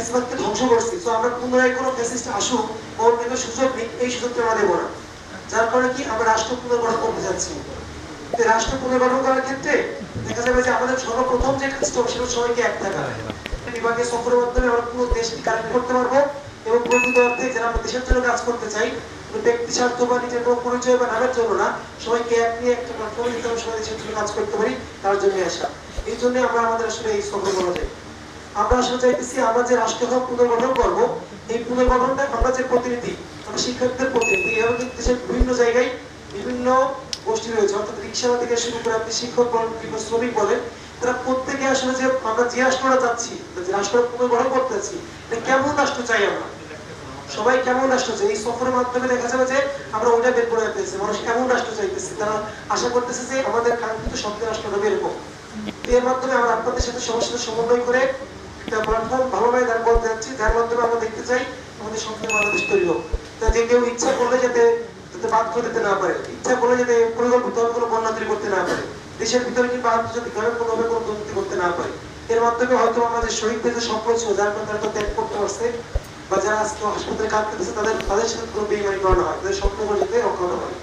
ফ্যাসিবাদকে ধ্বংস করছি। তো আমরা পুনরায় কোনো ফ্যাসিস্ট আসুক ওর কিন্তু সুযোগ নেই, এই সুযোগটা আমরা দেবো না। যার কারণে কি আমরা রাষ্ট্র পুনর্গঠন করতে যাচ্ছি? রাষ্ট্র পুনর্গঠন করার ক্ষেত্রে দেখা যাবে যে আমাদের সর্বপ্রথম যে কাজটা সেটা সবাইকে এক থাকা। বিভাগীয় সফরের মাধ্যমে আমরা পুরো দেশকে কানেক্ট করতে পারব এবং প্রকৃত অর্থে যারা আমরা দেশের জন্য কাজ করতে চাই ব্যক্তি স্বার্থ বা নিজের কোনো পরিচয় বা নামের জন্য না, সবাইকে এক নিয়ে একটা প্ল্যাটফর্মে দিতে হবে সবাই দেশের জন্য কাজ করতে পারি, তার জন্য আসা। এই জন্য আমরা আমাদের আসলে এই সফর করা যায়। আমরা আসলে চাইতেছি আমরা যে রাষ্ট্র পুনর্গঠন করব, এই পুনর্গঠনটা আমরা যে প্রতিনিধি, আমরা শিক্ষার্থীদের প্রতিনিধি, এভাবে কিন্তু দেশের বিভিন্ন জায়গায় বিভিন্ন গোষ্ঠী রয়েছে, অর্থাৎ রিক্সাওয়ালা থেকে শুরু করে আপনি শিক্ষক বলেন কিংবা শ্রমিক বলেন, তারা প্রত্যেকে আসলে যে আমরা যে রাষ্ট্রটা চাচ্ছি যে রাষ্ট্র পুনর্গঠন করতে চাচ্ছি কেমন রাষ্ট্র চাই আমরা? সবাই কেমন রাষ্ট্র চাই? এই সফরের মাধ্যমে দেখা যাবে যে আমরা ওইটা বের করে পেয়েছি মানুষ কেমন রাষ্ট্র চাইতেছে? তারা আশা করতেছে যে আমাদের কাঙ্ক্ষিত শব্দের রাষ্ট্রটা বের হোক এর মাধ্যমে আমরা আপনাদের সাথে সাথে সমন্বয় করে একটা প্ল্যাটফর্ম ভালোভাবে দান করতে যাচ্ছি যার মাধ্যমে আমরা দেখতে চাই, আমাদের সংসদে বাংলাদেশ তৈরি হোক। তা যে কেউ ইচ্ছা করলে যাতে যাতে বাধ্য দিতে না পারে, ইচ্ছা করলে যাতে কোনো বন্যা তৈরি করতে না পারে, দেশের ভিতরে কিংবা কোনো দুর্নীতি করতে না পারে, এর মাধ্যমে হয়তো আমাদের শহীদদের যে সম্পদ ছিল, যার তারা ত্যাগ করতে পারছে, বা যারা আজকে হাসপাতালে কাঁদতেছে তাদের তাদের সাথে কোনো বেইমানি করানো হয়, তাদের সম্পর্ক যাতে হয়।